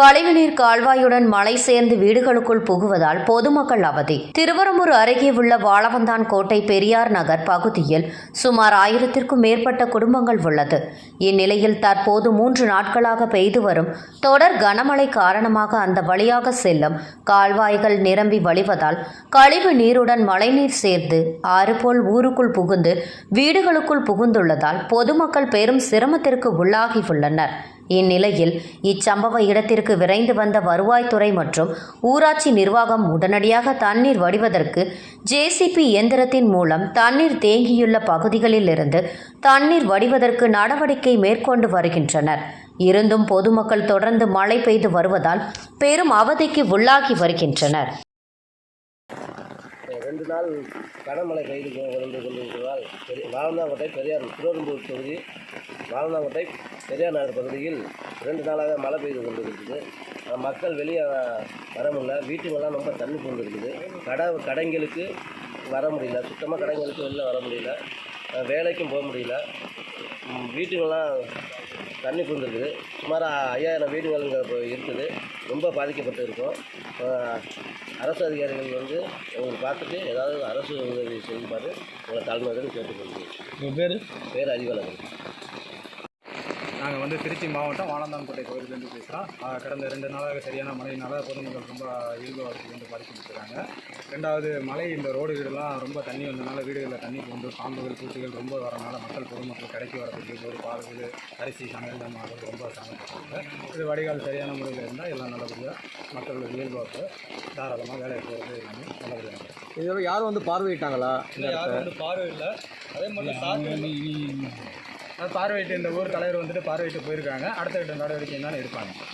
கழிவுநீர் கால்வாயுடன் மழை சேர்ந்து வீடுகளுக்குள் புகுவதால் பொதுமக்கள் அவதி. திருவரம்பூர் அருகே உள்ள வாழவந்தான் கோட்டை பெரியார் நகர் பகுதியில் சுமார் ஆயிரத்திற்கும் மேற்பட்ட குடும்பங்கள் உள்ளது. இந்நிலையில் தற்போது மூன்று நாட்களாக பெய்து வரும் தொடர் கனமழை காரணமாக அந்த வழியாக செல்லும் கால்வாய்கள் நிரம்பி வழிவதால் கழிவு நீருடன் மழைநீர் சேர்ந்து ஆறு போல் ஊருக்குள் புகுந்து வீடுகளுக்குள் புகுந்துள்ளதால் பொதுமக்கள் பெரும் சிரமத்திற்கு உள்ளாகியுள்ளனர். இந்நிலையில் இச்சம்பவ இடத்திற்கு விரைந்து வந்த வருவாய்த்துறை மற்றும் ஊராட்சி நிர்வாகம் உடனடியாக தண்ணீர் வடிவதற்கு ஜேசிபி இயந்திரத்தின் மூலம் தண்ணீர் தேங்கியுள்ள பகுதிகளிலிருந்து தண்ணீர் வடிவதற்கு நடவடிக்கை மேற்கொண்டு வருகின்றனர். இருந்தும் பொதுமக்கள் தொடர்ந்து மழை பெய்து வருவதால் பெரும் அவதிக்கு உள்ளாகி வருகின்றனர். ரெண்டு நாள் கனமழை பெய்து கொ- வந்து கொண்டிருப்பதால் பெரிய வாழ்நாங்கோட்டை பெரியார் திருவெரும்பூர் தொகுதி வாழ்நாங்கோட்டை பெரியார் நகர் பகுதியில் ரெண்டு நாளாக மழை பெய்து கொண்டிருக்குது. இருக்குது மக்கள் வெளியே வர முடியல. வீட்டுங்கெல்லாம் ரொம்ப தண்ணி கொண்டிருக்குது. கடை கடைங்களுக்கு வர முடியல. சுத்தமாக கடைங்களுக்கு வெளில வர முடியல. வேலைக்கும் போக முடியல. வீட்டுக்கெல்லாம் வீட்டுங்கெல்லாம் தண்ணி புரிந்துருக்குது சுமார் ஐயாயிரம் வீடுகள் இங்கே இப்போ இருக்குது. ரொம்ப பாதிக்கப்பட்டு இருக்கோம். அரசு அதிகாரிகள் வந்து உங்களுக்கு பார்த்துட்டு ஏதாவது அரசு உதவி செய்யுமாறு உங்களை தாழ்மையுடன் கேட்டுக்கொள்கிறேன். பேர்? பேர் அறிவழகன். நாங்கள் வந்து திருச்சி மாவட்டம் வானந்தான்கோட்டை பகுதியிலேருந்து பேசுகிறோம். கடந்த ரெண்டு நாளாக சரியான மழையினால பொதுமக்கள் ரொம்ப இயல்பு வாழ்க்கைக்கு வந்து பாதிக்கப்பட்டிருக்காங்க ரெண்டாவது மழை இந்த ரோடு வீடெல்லாம் ரொம்ப தண்ணி வந்தனால வீடுகளில் தண்ணி போன்று பாம்புகள் பூச்சிகள் ரொம்ப வரனால மக்கள் பொதுமக்கள் கடைக்கு வரதுக்கு ஒரு பால்கள் அரிசி சமையல் நம்ம ரொம்ப சிரமப்பட்டாங்க. இது வடிகால் சரியான முறையில் இருந்தால் எல்லாம் நல்லபடியாக மக்கள் இயல்பாக தாராளமாக வேலைக்கு போகிறது எல்லாமே நல்லபடியாக. இதோட யாரும் வந்து பார்வையிட்டாங்களா? இல்லை யாரும் வந்து பார்வையில்லை. அதே மாதிரி பார்வையிட்டு இந்த ஊர் தலைவர் வந்துட்டு பார்வையிட்டு போயிருக்காங்க. அடுத்த கட்ட நடவடிக்கை தான் இருப்பாங்க